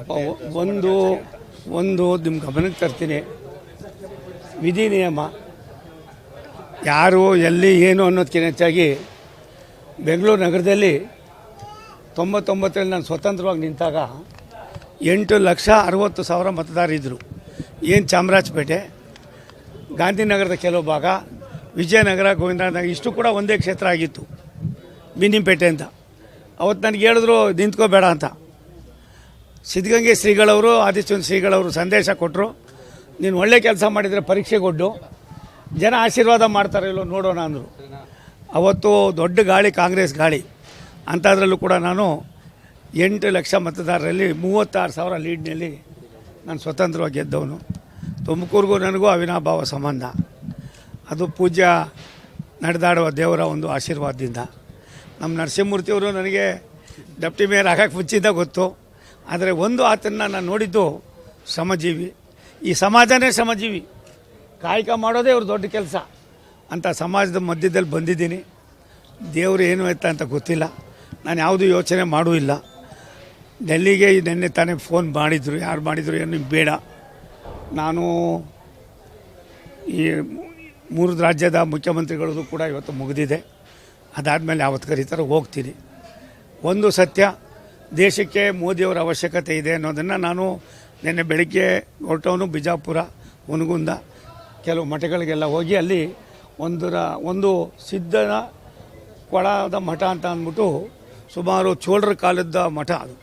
ಅಪ್ಪ ಒಂದು ಒಂದು ನಿಮ್ಮ ಗಮನಕ್ಕೆ ತರ್ತೀನಿ. ವಿಧಿ ನಿಯಮ. ಯಾರು ಎಲ್ಲಿ ಏನು ಅನ್ನೋದಕ್ಕಿಂತ ಹೆಚ್ಚಾಗಿ ಬೆಂಗಳೂರು ನಗರದಲ್ಲಿ ತೊಂಬತ್ತೊಂಬತ್ತರಲ್ಲಿ ನಾನು ಸ್ವತಂತ್ರವಾಗಿ ನಿಂತಾಗ ಎಂಟು ಲಕ್ಷ ಅರವತ್ತು ಸಾವಿರ ಮತದಾರರಿದ್ದರು ಏನು ಚಾಮರಾಜಪೇಟೆ? ಗಾಂಧಿನಗರದ ಕೆಲವು ಭಾಗ ವಿಜಯನಗರ ಗೋವಿಂದನಗರ ಇಷ್ಟು ಕೂಡ ಒಂದೇ ಕ್ಷೇತ್ರ ಆಗಿತ್ತು. ಬಿನ್ನಿಂಪೇಟೆ ಅಂತ. ಅವತ್ತು ನನಗೆ ಹೇಳಿದ್ರು, ನಿಂತ್ಕೋಬೇಡ ಅಂತ. ಸಿದ್ಧಗಂಗೆ ಶ್ರೀಗಳವರು ಆದಿಶ್ವನ್ ಶ್ರೀಗಳವರು ಸಂದೇಶ ಕೊಟ್ಟರು ನೀನು ಒಳ್ಳೆ ಕೆಲಸ ಮಾಡಿದರೆ ಪರೀಕ್ಷೆಗೊಡ್ಡು ಜನ ಆಶೀರ್ವಾದ ಮಾಡ್ತಾರೆ ಇಲ್ಲೋ ನೋಡೋಣ ಅಂದರು. ಅವತ್ತು ದೊಡ್ಡ ಗಾಳಿ, ಕಾಂಗ್ರೆಸ್ ಗಾಳಿ. ಅಂಥದ್ರಲ್ಲೂ ಕೂಡ ನಾನು ಎಂಟು ಲಕ್ಷ ಮತದಾರರಲ್ಲಿ ಮೂವತ್ತಾರು ಸಾವಿರ ಲೀಡ್ನಲ್ಲಿ ನಾನು ಸ್ವತಂತ್ರವಾಗಿ ಗೆದ್ದವನು. ತುಮಕೂರಿಗೂ ನನಗೂ ಅವಿನಾಭಾವ ಸಂಬಂಧ. ಅದು ಪೂಜ್ಯ ನಡೆದಾಡುವ ದೇವರ ಒಂದು ಆಶೀರ್ವಾದದಿಂದ. ನಮ್ಮ ನರಸಿಂಹಮೂರ್ತಿಯವರು ನನಗೆ ಡೆಪ್ಟಿ ಮೇಯರ್ ಆಗಕ್ಕೆ ಮುಂಚಿಂದ ಗೊತ್ತು. ಆದರೆ ಒಂದು ಆತನ ನಾನು ನೋಡಿದ್ದು ಶ್ರಮಜೀವಿ. ಈ ಸಮಾಜನೇ ಶ್ರಮಜೀವಿ. ಕಾಯಕ ಮಾಡೋದೇ ಅವ್ರ ದೊಡ್ಡ ಕೆಲಸ. ಅಂತ ಸಮಾಜದ ಮಧ್ಯದಲ್ಲಿ ಬಂದಿದ್ದೀನಿ. ದೇವರು ಏನು ಎತ್ತ ಅಂತ ಗೊತ್ತಿಲ್ಲ. ನಾನು ಯಾವುದೂ ಯೋಚನೆ ಮಾಡೂ ಇಲ್ಲ. ಡೆಲ್ಲಿಗೆ ನಿನ್ನೆ ತಾನೇ ಫೋನ್ ಮಾಡಿದರು. ಯಾರು ಮಾಡಿದರು ಏನು ಬೇಡ. ನಾನು ಈ ಮೂರು ರಾಜ್ಯದ ಮುಖ್ಯಮಂತ್ರಿಗಳದ್ದು ಕೂಡ ಇವತ್ತು ಮುಗಿದಿದೆ. ಅದಾದಮೇಲೆ ಯಾವತ್ತು ಕರೀತಾರೋ ಹೋಗ್ತೀನಿ. ಒಂದು ಸತ್ಯ, ದೇಶಕ್ಕೆ ಮೋದಿಯವರ ಅವಶ್ಯಕತೆ ಇದೆ ಅನ್ನೋದನ್ನು ನಾನು ನಿನ್ನೆ ಬೆಳಗ್ಗೆ ಹೊರಟವನು ಬಿಜಾಪುರ ಹುನಗುಂದ ಕೆಲವು ಮಠಗಳಿಗೆಲ್ಲ ಹೋಗಿ ಅಲ್ಲಿ ಒಂದರ ಒಂದು ಸಿದ್ಧನ ಕೊಳದ ಮಠ ಅಂತ ಅಂದ್ಬಿಟ್ಟು ಸುಮಾರು ಚೋಳರ ಕಾಲದ ಮಠ ಅದು.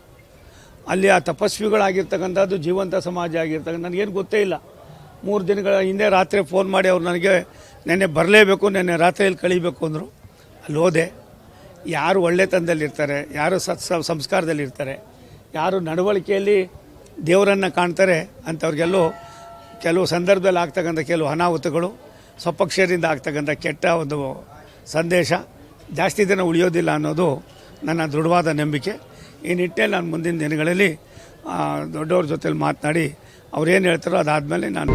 ಅಲ್ಲಿ ಆ ತಪಸ್ವಿಗಳಾಗಿರ್ತಕ್ಕಂಥದ್ದು ಜೀವಂತ ಸಮಾಜ ಆಗಿರ್ತಕ್ಕಂಥ ನನಗೇನು ಗೊತ್ತೇ ಇಲ್ಲ. ಮೂರು ದಿನಗಳ ಹಿಂದೆ ರಾತ್ರಿ ಫೋನ್ ಮಾಡಿ ಅವ್ರು ನನಗೆ ನೆನ್ನೆ ಬರಲೇಬೇಕು, ನೆನ್ನೆ ರಾತ್ರಿಯಲ್ಲಿ ಕಳಿಬೇಕು ಅಂದರು. ಅಲ್ಲಿ ಹೋದೆ ಯಾರು ಒಳ್ಳೆತನದಲ್ಲಿರ್ತಾರೆ, ಯಾರು ಸತ್ ಸಂಸ್ಕಾರದಲ್ಲಿರ್ತಾರೆ, ಯಾರು ನಡವಳಿಕೆಯಲ್ಲಿ ದೇವರನ್ನು ಕಾಣ್ತಾರೆ ಅಂಥವ್ರಿಗೆಲ್ಲೋ ಕೆಲವು ಸಂದರ್ಭದಲ್ಲಿ ಆಗ್ತಕ್ಕಂಥ ಕೆಲವು ಅನಾಹುತಗಳು, ಸ್ವಪಕ್ಷದಿಂದ ಆಗ್ತಕ್ಕಂಥ ಕೆಟ್ಟ ಒಂದು ಸಂದೇಶ, ಜಾಸ್ತಿ ದಿನ ಉಳಿಯೋದಿಲ್ಲ ಅನ್ನೋದು ನನ್ನ ದೃಢವಾದ ನಂಬಿಕೆ. ಈ ನಿಟ್ಟಿನಲ್ಲಿ ನಾನು ಮುಂದಿನ ದಿನಗಳಲ್ಲಿ ದೊಡ್ಡವ್ರ ಜೊತೆಲಿ ಮಾತನಾಡಿ ಅವ್ರೇನು ಹೇಳ್ತಾರೋ ಅದಾದಮೇಲೆ ನಾನು